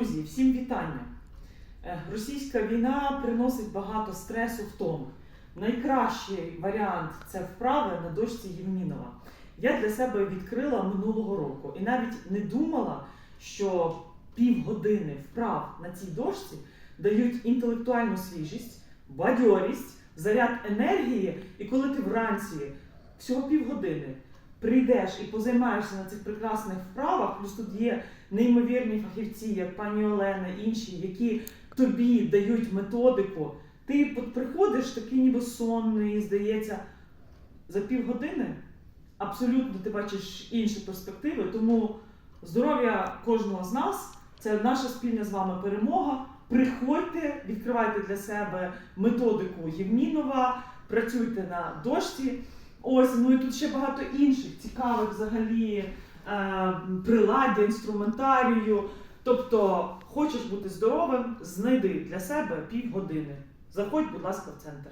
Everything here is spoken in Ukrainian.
Друзі, всім вітання. Е, Російська війна приносить багато стресу втоми. Найкращий варіант це вправи на дошці Євмінова. Я для себе відкрила минулого року і навіть не думала, що півгодини вправ на цій дошці дають інтелектуальну свіжість, бадьорість, заряд енергії. І коли ти вранці всього півгодини прийдеш і позаймаєшся на цих прекрасних вправах, плюс тут є неймовірні фахівці, як пані Олена, інші, які тобі дають методику. Ти приходиш такий ніби сонний, здається, за півгодини абсолютно ти бачиш інші перспективи. Тому здоров'я кожного з нас це наша спільна з вами перемога. Приходьте, відкривайте для себе методику Євмінова, працюйте на дошці. Ось, ну і тут ще багато інших цікавих взагалі е, приладдя, інструментарію. Тобто, хочеш бути здоровим, знайди для себе півгодини. Заходь, будь ласка, в центр.